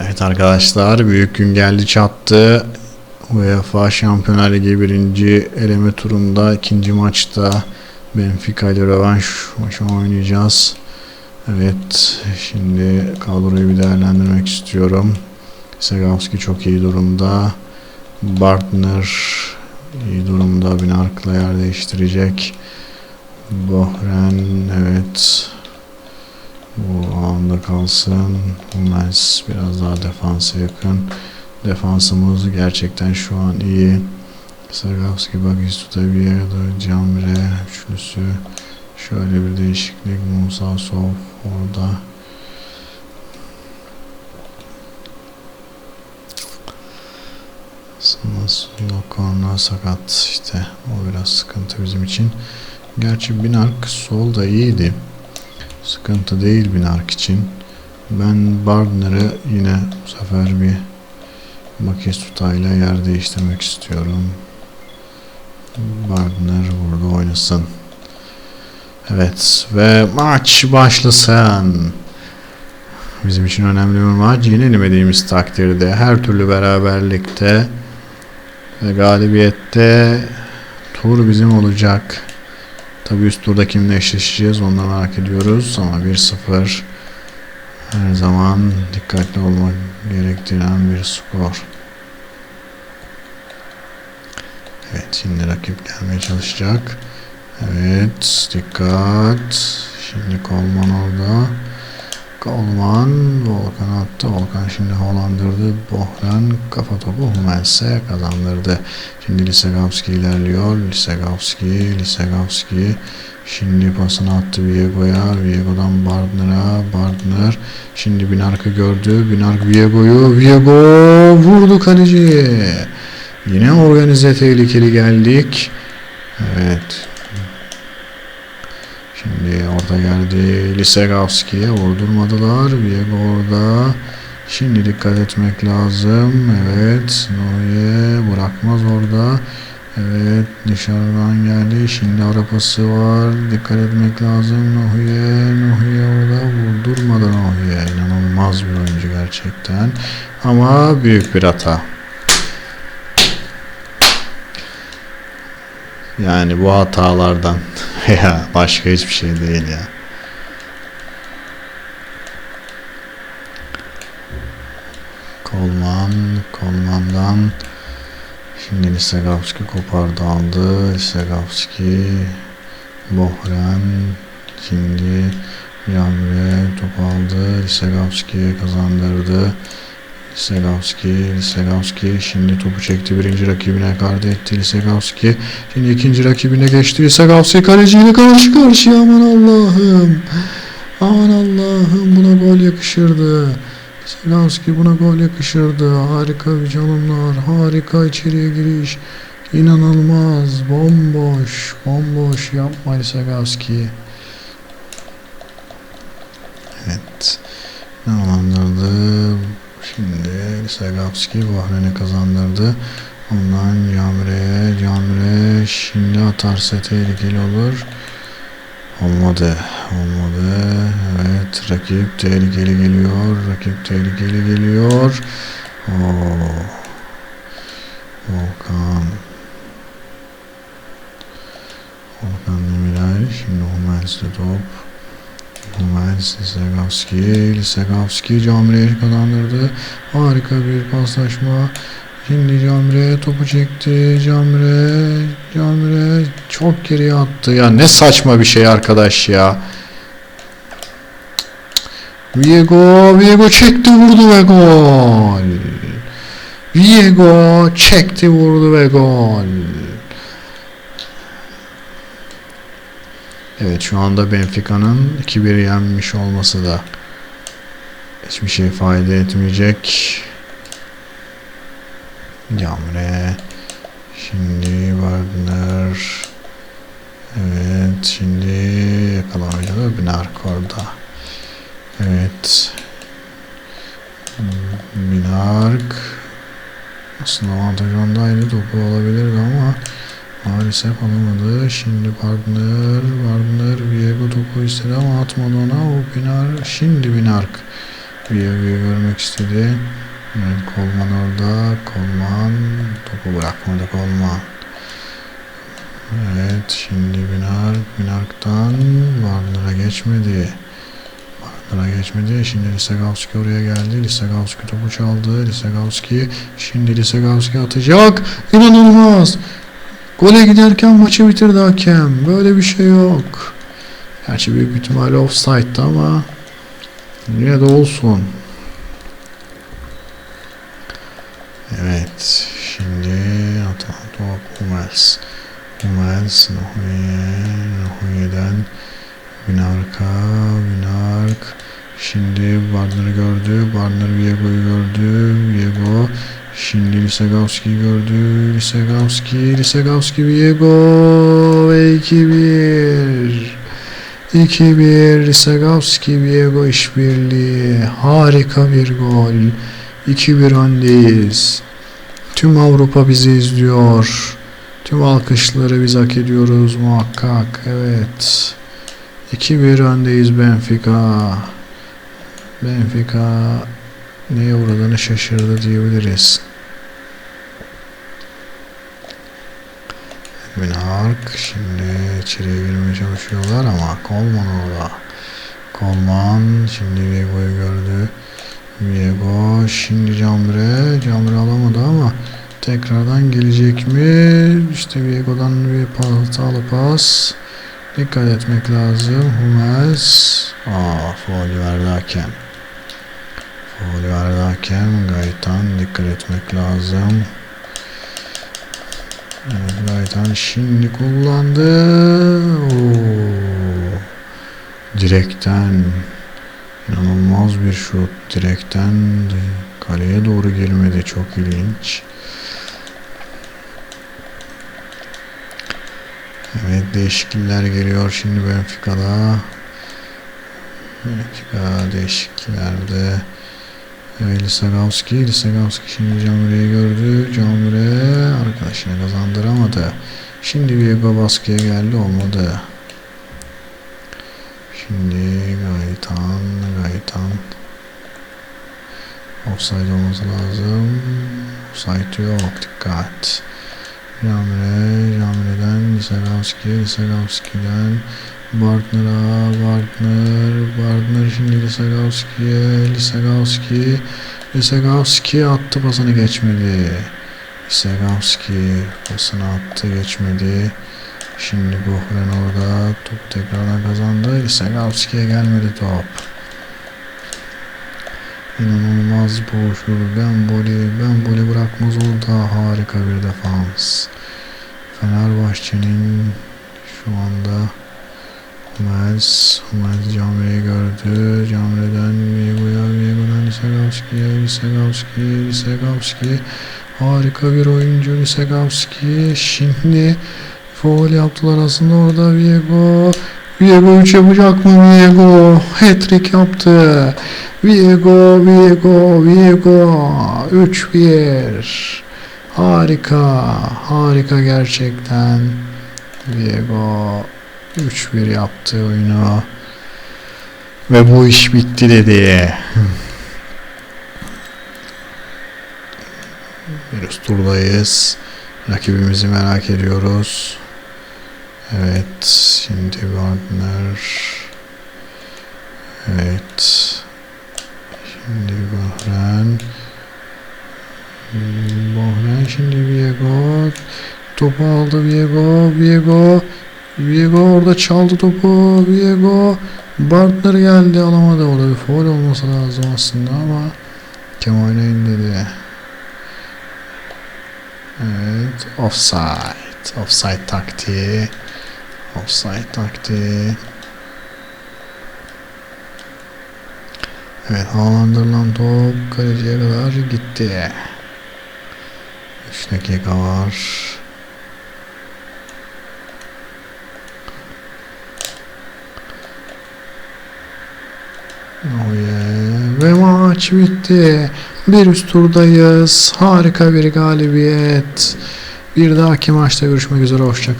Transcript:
Evet arkadaşlar büyük gün geldi çattı. UEFA Şampiyonlar Ligi birinci eleme turunda ikinci maçta Benfica ile rövanş maçı oynayacağız. Evet şimdi kadroyu bir değerlendirmek istiyorum. Segovski çok iyi durumda. Bartner iyi durumda. Binark'la yer değiştirecek. Bohren evet bu anda kalsın. Hummels biraz daha defansa yakın. Defansımız gerçekten şu an iyi. Sargavski, Bagistuta, Vieira, Camre üçlüsü. Şöyle bir değişiklik. Musa Sov orada. Nasıl korna sakat işte o biraz sıkıntı bizim için. Gerçi Binark sol da iyiydi. Sıkıntı değil Binark için. Ben Bardner'ı yine bu sefer bir Makestuta ile yer değiştirmek istiyorum. Bardner burada oynasın. Evet ve maç başlasın. Bizim için önemli bir maç. Yenilmediğimiz takdirde her türlü beraberlikte ve galibiyette tur bizim olacak. Tabi üst turda kimle eşleşeceğiz onu merak ediyoruz ama 1-0 her zaman dikkatli olmak gerektiren bir skor. Evet şimdi rakip gelmeye çalışacak. Evet dikkat. Şimdi Kolman orada. Kolman Volkan attı. Volkan şimdi havalandırdı. Bohran kafa topu Hummels'e kazandırdı. Şimdi Lisegowski ilerliyor. Lisegowski, Lisegowski Şimdi pasını attı Viego'ya. Viego'dan Bardner'a. Bardner. Şimdi Binark'ı gördü. Binark Viego'yu. Viego vurdu kaleci. Yine organize tehlikeli geldik. Evet. Şimdi orada geldi Lisegowski'ye vurdurmadılar. Viego orada. Şimdi dikkat etmek lazım. Evet. Noye bırakmaz orada. Evet dışarıdan geldi. Şimdi arapası var. Dikkat etmek lazım. Nohiye, Nohiye orada vurdurmadı Nohiye. İnanılmaz bir oyuncu gerçekten. Ama büyük bir hata. Yani bu hatalardan ya başka hiçbir şey değil ya. Kolman, Kolman'dan Şimdi Lisegowski kopardı aldı. Lisegowski Bohren şimdi Yamre top aldı. Lisegowski'ye kazandırdı. Lisegowski, Lisegowski şimdi topu çekti. Birinci rakibine kardı etti Lisegowski. Şimdi ikinci rakibine geçti. Lisegowski kaleciyle karşı karşıya aman Allah'ım. Aman Allah'ım buna gol yakışırdı. Selanski buna gol yakışırdı. Harika canımlar. Harika içeriye giriş. İnanılmaz. Bomboş. Bomboş. Yapma Selanski. Evet. Ne alandırdı? Selanski Bahreyn'e kazandırdı. Ondan Camre'ye. Camre şimdi atarsa tehlikeli olur. Olmadı. Olmadı. Evet. Rakip tehlikeli geliyor. Rakip tehlikeli geliyor. Oo. Volkan. Volkan Demirel. Şimdi Hummels'de top. Hummels, Lisegowski. Lisegowski Camre'ye kazandırdı. Harika bir paslaşma. Şimdi Camre topu çekti. Camre, Camre çok geriye attı. Ya ne saçma bir şey arkadaş ya. Viego, Viego çekti vurdu ve gol. Viego çekti vurdu ve gol. Evet şu anda Benfica'nın 2-1 yenmiş olması da hiçbir şey fayda etmeyecek. Camre. Şimdi Wagner. Evet. Şimdi yakalamayla da Binark orada. Evet. Binark. Aslında avantaj ondaydı. Topu alabilirdi ama maalesef alamadı. Şimdi Wagner. Wagner Viego topu istedi ama atmadı ona. O Binar. Şimdi Binark. Viego'yu görmek istedi. Evet, Kolman orada. Kolman topu bırakmadı Kolman. Evet şimdi Binark. Binark'tan Warner'a geçmedi. Warner'a geçmedi. Şimdi Lisagowski oraya geldi. Lisagowski topu çaldı. Lisagowski şimdi Lisagowski atacak. İnanılmaz. Gole giderken maçı bitirdi hakem. Böyle bir şey yok. Gerçi büyük ihtimalle offside'dı ama yine de olsun. Evet. Şimdi atan top Hummels. Hummels Nohuye. Nohuye'den Binarka. Binark. Şimdi Barner'ı gördü. Barner Viego'yu gördü. Viego. Şimdi Lisagowski'yi gördü. Lisagowski. Lisagowski Viego. Ve 2-1. 2-1 Lisagowski Viego işbirliği. Harika bir gol. 2-1 öndeyiz. Tüm Avrupa bizi izliyor. Tüm alkışları biz hak ediyoruz muhakkak. Evet. 2-1 öndeyiz Benfica. Benfica neye uğradığını şaşırdı diyebiliriz. Edwin Hark şimdi içeriye girmeye çalışıyorlar ama Coleman orada. Coleman şimdi Viego'yu gördü. Viego şimdi Cambre. Cambre alamadı ama tekrardan gelecek mi? İşte Viego'dan bir hatalı pas. Dikkat etmek lazım. Hummels. Aa, faul verdi hakem. Faul verdi hakem. Gaytan dikkat etmek lazım. Evet, şimdi kullandı. Oo. Direkten inanılmaz bir şut. Direkten kaleye doğru girmedi. Çok ilginç. Evet değişiklikler geliyor şimdi Benfica'da. Benfica değişikliklerde. Evet Lisagowski. Lisagowski şimdi Camre'yi gördü. Camre arkadaşına kazandıramadı. Şimdi Viego baskıya geldi olmadı. Şimdi Gaytan, Gaytan. Offside olması lazım. Offside yok. Dikkat. Camre, Camre'den Lisagowski, Lisagowski'den Bartner'a, Bartner, Bartner şimdi Lisagowski'ye, Lisagowski, Lisagowski attı pasını geçmedi. Lisagowski pasını attı geçmedi. Şimdi Bohren orada top tekrardan kazandı. Lisagowski'ye gelmedi top. İnanılmaz boğuşur. Ben boli, ben boli bırakmaz orada. Harika bir defans. Fenerbahçe'nin şu anda Hummels, Hummels Camre'yi gördü. Camre'den Viego'ya, Viego'dan Lisagowski'ye, Lisagowski, Lisagowski. Harika bir oyuncu Lisagowski. Şimdi foul yaptılar aslında orada Viego. Viego 3 yapacak mı Viego? Hat-trick yaptı. Viego, Viego, Viego. 3-1. Harika, harika gerçekten. Viego 3-1 yaptı oyunu. Ve bu iş bitti dedi. Bir üst turdayız. Rakibimizi merak ediyoruz. Evet, şimdi Wagner. Evet. Şimdi Bohren. Bohren şimdi Viego. Topu aldı Viego. Viego. Viego orada çaldı topu. Viego. Bartner geldi alamadı. O da bir foul olması lazım aslında ama kim oynayın. Evet. Offside. Offside taktiği. Offside taktiği. Evet havalandırılan top kaleciye kadar gitti. 3 dakika var. Oh. Ve maç bitti. Bir üst turdayız. Harika bir galibiyet. Bir dahaki maçta görüşmek üzere. Hoşçakalın.